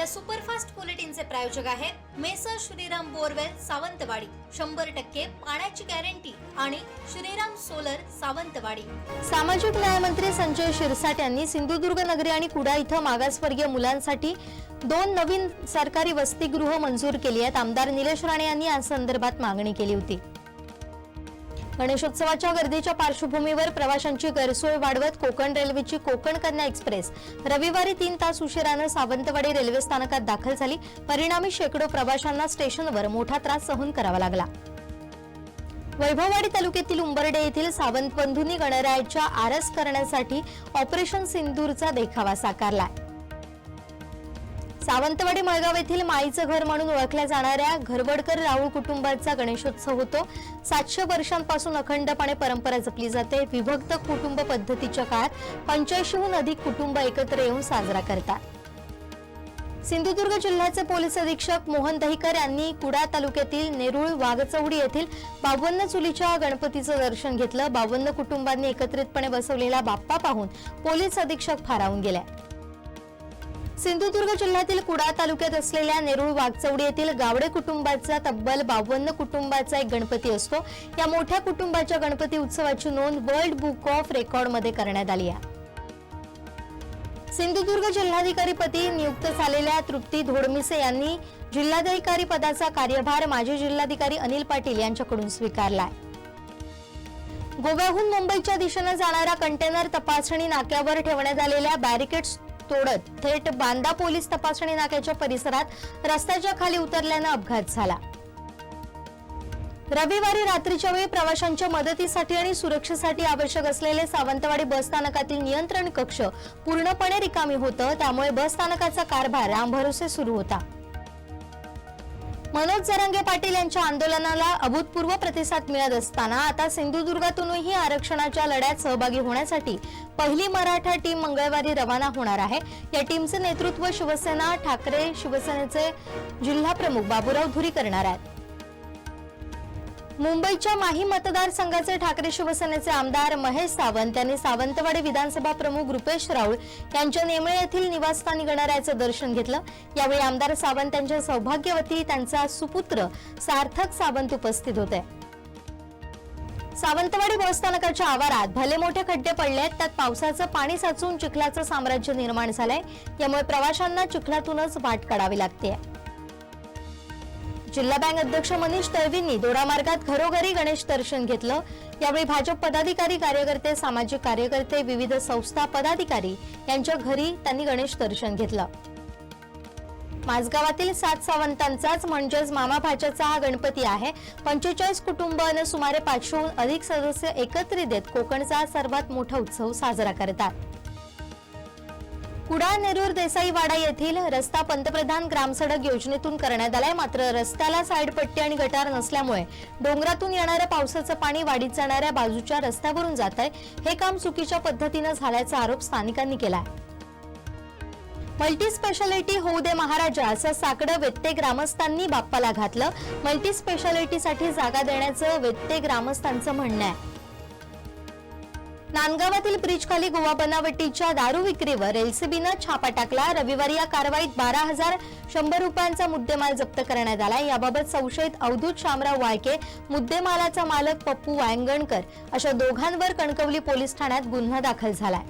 या सुपरफास्ट बुलेटिनचे प्रायोजक आहेत मेसर श्रीराम बोरवेल सावंतवाडी. शंभर टक्के पाण्याची गॅरंटी आणि श्रीराम सोलर सावंतवाडी. सामाजिक न्यायमंत्री संजय शिरसाट यांनी सिंधुदुर्ग नगरी आणि कुडा इथं मागासवर्गीय मुलांसाठी दोन नवीन सरकारी वसतिगृह मंजूर केली आहेत. आमदार निलेश राणे यांनी या संदर्भात मागणी केली होती. गणेशोत्सवाच्या गर्दीच्या पार्श्वभूमीवर प्रवाशांची गैरसोय वाढवत कोकण रेल्वेची कोकण कन्या एक्सप्रेस रविवारी तीन तास उशिरानं सावंतवाडी रेल्वे स्थानकात दाखल झाली. परिणामी शेकडो प्रवाशांना स्टेशनवर मोठा त्रास सहन करावा लागला. वैभववाडी तालुक्यातील उंबरडे येथील सावंत बंधूंनी गणरायाच्या आरस करण्यासाठी ऑपरेशन सिंदूरचा देखावा साकारलाय. सावंतवाडी मळगाव येथील माईचं घर म्हणून ओळखल्या जाणाऱ्या घरवडकर राऊळ कुटुंबाचा गणेशोत्सव होतो. सातशे वर्षांपासून अखंडपणे परंपरा जपली जाते. विभक्त कुटुंब पद्धतीच्या काळात पंच्याऐंशीहून अधिक कुटुंब एकत्र येऊन साजरा करतात. सिंधुदुर्ग जिल्ह्याचे पोलीस अधीक्षक मोहन दहिकर यांनी कुडा तालुक्यातील नेरुळ वाघचौडी येथील बावन्न चुलीच्या गणपतीचं दर्शन घेतलं. बावन्न कुटुंबांनी एकत्रितपणे बसवलेला बाप्पा पाहून पोलीस अधीक्षक फारावून गेले सिंधुदुर्ग जिल्ह्यातील कुडाळ तालुक्यात असलेल्या नेरुळ वाघचौडी येथील गावडे कुटुंबाचा तब्बल बावन्न कुटुंबाचा एक गणपती असतो. या मोठ्या कुटुंबाच्या गणपती उत्सवाची नोंद वर्ल्ड बुक ऑफ रेकॉर्डमध्ये करण्यात आली आहे. सिंधुदुर्ग जिल्हाधिकारीपदी नियुक्त झालेल्या तृप्ती धोडमिसे यांनी जिल्हाधिकारी पदाचा कार्यभार माजी जिल्हाधिकारी अनिल पाटील यांच्याकडून स्वीकारलाय. गोव्याहून मुंबईच्या दिशेनं जाणारा कंटेनर तपासणी नाक्यावर ठेवण्यात आलेल्या बॅरिकेड्स तोडत थेट बांदा पोलीस तपासणी नाक्याच्या परिसरात रस्त्याच्या खाली उतरल्यानं अपघात झाला. रविवारी रात्रीच्या वेळी प्रवाशांच्या मदतीसाठी आणि सुरक्षेसाठी आवश्यक असलेले सावंतवाडी बस स्थानकातील नियंत्रण कक्ष पूर्णपणे रिकामी होतं त्यामुळे बस स्थानकाचा कारभार रामभरोसे सुरू होता. मनोज जरांगे पाटील यांच्या आंदोलनाला अभूतपूर्व प्रतिसाद मिळत असताना आता सिंधुदुर्गातूनही आरक्षणाच्या लढ्यात सहभागी होण्यासाठी पहिली मराठा टीम मंगळवारी रवाना होणार आहे. या टीमचे नेतृत्व शिवसेना ठाकरे शिवसेनेचे जिल्हा प्रमुख बाबूराव धुरी करणार आहेत. मुंबईच्या माही मतदारसंघाचे ठाकरे शिवसेनेचे आमदार महेश सावंत यांनी सावंतवाडी विधानसभा प्रमुख रुपेश राऊळ यांच्या नेमळे येथील निवासस्थानी गणरायाचं दर्शन घेतलं. यावेळी आमदार सावंत यांच्या सौभाग्यवती त्यांचा सुपुत्र सार्थक सावंत उपस्थित होते. सावंतवाडी बसस्थानकाच्या आवारात भले मोठे खड्डे पडले आहेत त्यात पावसाचं पाणी साचून चिखलाचं साम्राज्य निर्माण झालंय. यामुळे प्रवाशांना चिखलातूनच वाट काढावी लागते जिल्हा बँक अध्यक्ष मनीष तळवींनी दोडामार्गात घरोघरी गणेश दर्शन घेतलं. यावेळी भाजप पदाधिकारी कार्यकर्ते सामाजिक कार्यकर्ते विविध संस्था पदाधिकारी यांच्या घरी त्यांनी गणेश दर्शन घेतलं. माझगावातील सात सावंतांचाच म्हणजेच मामा भाच्याचा हा गणपती आहे. पंचेचाळीस कुटुंब आणि सुमारे पाचशेहून अधिक सदस्य एकत्रित येत कोकणचा सर्वात मोठा उत्सव साजरा करतात. कुडाळ नेरूर देसाईवाडा येथील रस्ता पंतप्रधान ग्रामसडक योजनेतून करण्यात आलाय. मात्र रस्त्याला साईडपट्टी आणि गटार नसल्यामुळे डोंगरातून येणाऱ्या पावसाचं पाणी वाढीत जाणाऱ्या बाजूच्या रस्त्यावरून जात आहे हे काम चुकीच्या पद्धतीनं झाल्याचा आरोप स्थानिकांनी केलाय. मल्टी स्पेशालिटी होऊ दे महाराजा असं साकडं वेत्ते ग्रामस्थांनी बाप्पाला घातलं. मल्टी स्पेशालिटीसाठी जागा देण्याचं वेत्ते ग्रामस्थांचं म्हणणं आहे. नांदगावातील ब्रिजखाली गोवा बनावटीच्या दारू विक्रीवर एलसीबीनं छापा टाकला. रविवारी या कारवाईत बारा हजार शंभर रुपयांचा मुद्देमाल जप्त करण्यात आला. याबाबत संशयित अवधूत शामराव वाळके मुद्देमालाचा मालक पप्पू वायंगणकर अशा दोघांवर कणकवली पोलीस ठाण्यात गुन्हा दाखल झालाय.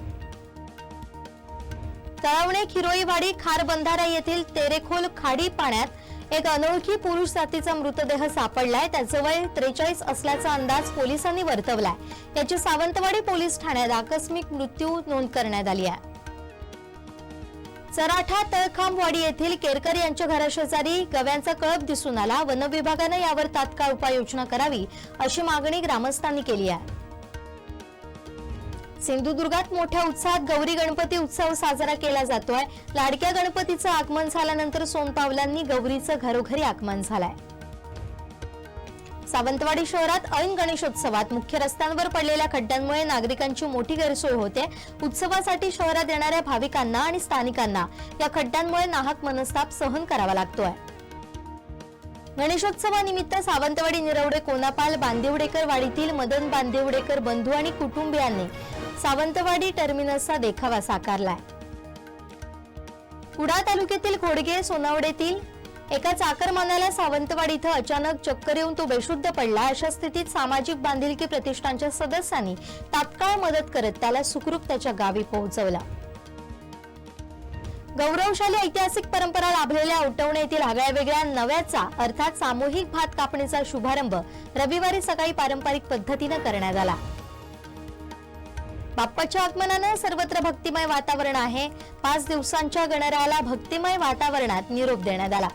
तळवणे खिरोईवाडी खार बंधारा येथील तेरेखोल खाडी पाण्यात एक अनोळखी पुरुष जातीचा मृतदेह सापडलाय. त्याचं वय त्रेचाळीस असल्याचा अंदाज पोलिसांनी वर्तवलाय. याची सावंतवाडी पोलीस ठाण्यात आकस्मिक मृत्यू नोंद करण्यात आली आहे. चराठा तळखांबवाडी येथील केरकर यांच्या घराशेजारी गव्यांचा कळप दिसून आला. वन विभागानं यावर तात्काळ उपाययोजना करावी अशी मागणी ग्रामस्थांनी केली आहे. सिंधुदुर्गात मोठ्या उत्साहात गौरी गणपती उत्सव साजरा केला जातोय. लाडक्या गणपतीचं आगमन झाल्यानंतर सोनपावलांनी गौरीचं घरोघरी आगमन झालंय. सावंतवाडी शहरात ऐन गणेशोत्सवात मुख्य रस्त्यांवर पडलेल्या खड्ड्यांमुळे नागरिकांची मोठी गैरसोय होते. उत्सवासाठी शहरात येणाऱ्या भाविकांना आणि स्थानिकांना या खड्ड्यांमुळे नाहक मनस्ताप सहन करावा लागतोय. गणेशोत्सवानिमित्त सावंतवाडी निरवडे कोनापाल बांदिवडेकर वाडीतील मदन बांदिवडेकर बंधू आणि कुटुंबियांनी सावंतवाडी टर्मिनसचा देखावा साकारलाय. कुडा तालुक्यातील खोडगे सोनावडेतील एका चाकरमान्याला सावंतवाडी इथं अचानक चक्कर येऊन तो बेशुद्ध पडला. अशा स्थितीत सामाजिक बांधिलकी प्रतिष्ठानच्या सदस्यांनी तात्काळ मदत करत त्याला सुखरूप त्याच्या गावी पोहोचवला. गौरवशाली ऐतिहासिक परंपरा लाभलेल्या औटवणे येथील आगळ्या नव्याचा अर्थात सामूहिक भात कापणीचा शुभारंभ रविवारी सकाळी पारंपरिक पद्धतीनं करण्यात आला. बाप्पाच्या आगमनानं सर्वत्र भक्तिमय वातावरण आहे. पाच दिवसांच्या गणरायाला भक्तिमय वातावरणात निरोप देण्यात आला.